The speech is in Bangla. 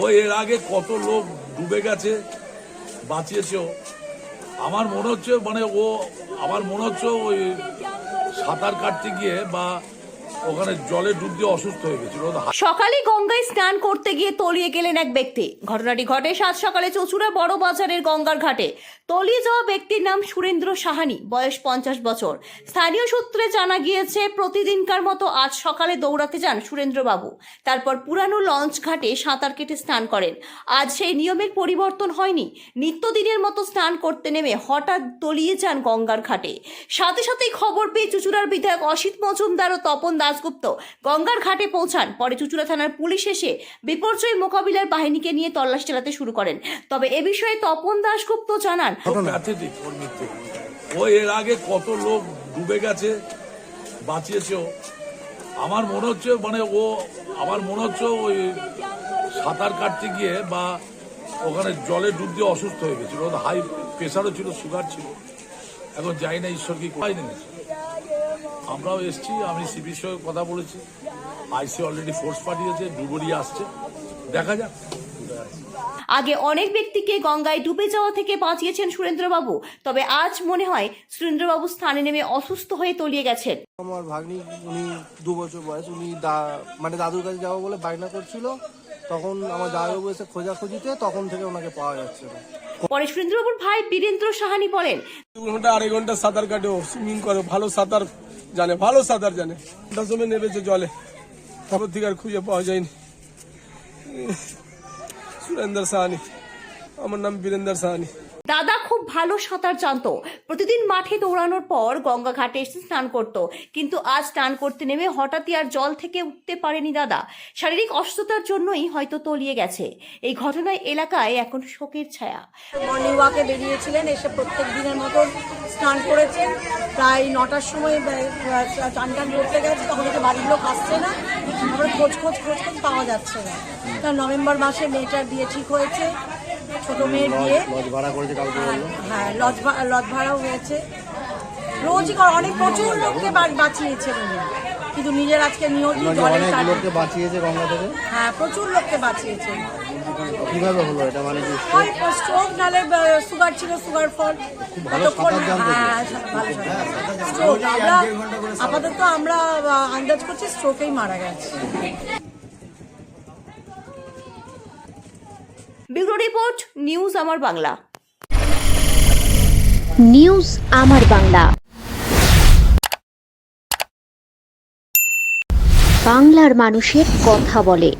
ও এর আগে কত লোক ডুবে গেছে বাঁচিয়েছে আমার মনে হচ্ছে মানে ও, আমার মনে হচ্ছে ওই সাঁতার কাটতে গিয়ে বা ওখানে জলে ডুব দিয়ে অসুস্থ হয়ে গেছিল। সকালে গঙ্গায় স্নান করতে গিয়ে তলিয়ে গেলেন এক ব্যক্তি। ঘটনাটি ঘটে সাত সকালে চচুড়া বড় বাজারের গঙ্গার ঘাটে। তলিয়ে যাওয়া ব্যক্তির নাম সুরেন্দ্র সাহানি, বয়স পঞ্চাশ বছর। স্থানীয় সূত্রে জানা গিয়েছে, প্রতিদিনকার মতো আজ সকালে দৌড়াতে যান সুরেন্দ্রবাবু। তারপর পুরানো লঞ্চ ঘাটে সাঁতার কেটে স্নান করেন। আজ সেই নিয়মের পরিবর্তন হয়নি। নিত্যদিনের মতো স্নান করতে নেমে হঠাৎ তলিয়ে যান গঙ্গার ঘাটে। সাথে সাথেই খবর পেয়ে চুচুড়ার বিধায়ক অসিত মজুমদার ও তপন দাশগুপ্ত গঙ্গার ঘাটে পৌঁছান। পরে চুচুড়া থানার পুলিশ এসে বিপর্যয় মোকাবিলার বাহিনীকে নিয়ে তল্লাশি চালাতে শুরু করেন। তবে এ বিষয়ে তপন দাশগুপ্ত জানান ও এর আগে কত লোক ডুবে গেছে বাঁচিয়েছে আমার মনে হচ্ছে মানে ও আমার মনে হচ্ছে ওই সাঁতার কাটতে গিয়ে বা ওখানে জলে ডুব দিয়ে অসুস্থ হয়ে গেছিল। ওর হাই প্রেশারও ছিল সুগার ছিল। এখন যাই না ঈশ্বর কি কোয়াই নেই আমরাও এসছি আমি সিবির সঙ্গে কথা বলেছি। আইসি অলরেডি ফোর্স পাঠিয়েছে ডুবুরি আসছে। দেখা যাক। আগে অনেক ব্যক্তিকে গঙ্গায় ডুবে যাওয়া থেকে বাঁচিয়েছেন সুরেন্দ্রবাবু তবে আজ মনে হয় সুরেন্দ্রবাবু স্থানে নেমে অসুস্থ হয়ে তলিয়ে গেছেন। আমার ভাগ্নি উনি দু বছর বয়স উনি দা- মানে দাদুর কাছে যাব বলে বায়না করছিল তখন আমার দাদাবাবু এসে খোঁজাখুঁজিতে তখন থেকে ওনাকে পাওয়া যাচ্ছে না। পরে সুরেন্দ্রবাবুর ভাই বীরেন্দ্র সাহানি বলেন, দু ঘণ্টা, আড়াই ঘণ্টা সাঁতার কাটো সুইমিং করো, ভালো সাঁতার জানে, ভালো সাঁতার জানে। ঘণ্টার সময় নেমেছে জলে, তারপর থেকে আর খুঁজে পাওয়া যায়নি। সুরেন্দ্র সাহানি, আমার নাম বীরেন্দ্র সাহানি। দাদা খুব ভালো সাঁতার জানতো। প্রতিদিন মাঠে দৌড়ানোর পর গঙ্গা ঘাটে এসে স্নান করত। কিন্তু আজ স্নান করতে নেমে হঠাৎই আর জল থেকে উঠতে পারেনি দাদা। শারীরিক অসুস্থতার জন্যই হয়তো তলিয়ে গেছে। এই ঘটনায় এলাকায় এখন শোকের ছায়া। মর্নিং ওয়াকে বেরিয়েছিলেন, এসে প্রত্যেক দিনের মতন স্নান করেছেন। প্রায় নটার সময় চান টান করতে গেছে, তখন থেকে বাড়ির লোক আসছে না। আমরা খোঁজ খোঁজ খোঁজ খোঁজ পাওয়া যাচ্ছে না। তা নভেম্বর মাসে মেয়েটার বিয়ে ঠিক হয়েছে। ছোট মেয়ের বিয়ে। হ্যাঁ লজ ভা- লজ ভাড়াও হয়েছে। রোজই করে অনেক প্রচুর লোককে বাঁচিয়েছে উনি কিন্তু নিজের আজকে জলের লোককে বাঁচিয়েছে গঙ্গা থেকে? হ্যাঁ প্রচুর লোককে বাঁচিয়েছে। কীভাবে হলো এটা? মানে কি স্ট্রোক নালে সুগার ছিল সুগার ফল। হ্যাঁ ভালো স্ট্রোক আমরা আপাতত আমরা আন্দাজ করছি স্ট্রোকেই মারা গেছে। ব্যুরো রিপোর্ট নিউজ আমার বাংলা। নিউজ আমার বাংলা। বাংলার মানুষের কথা বলে।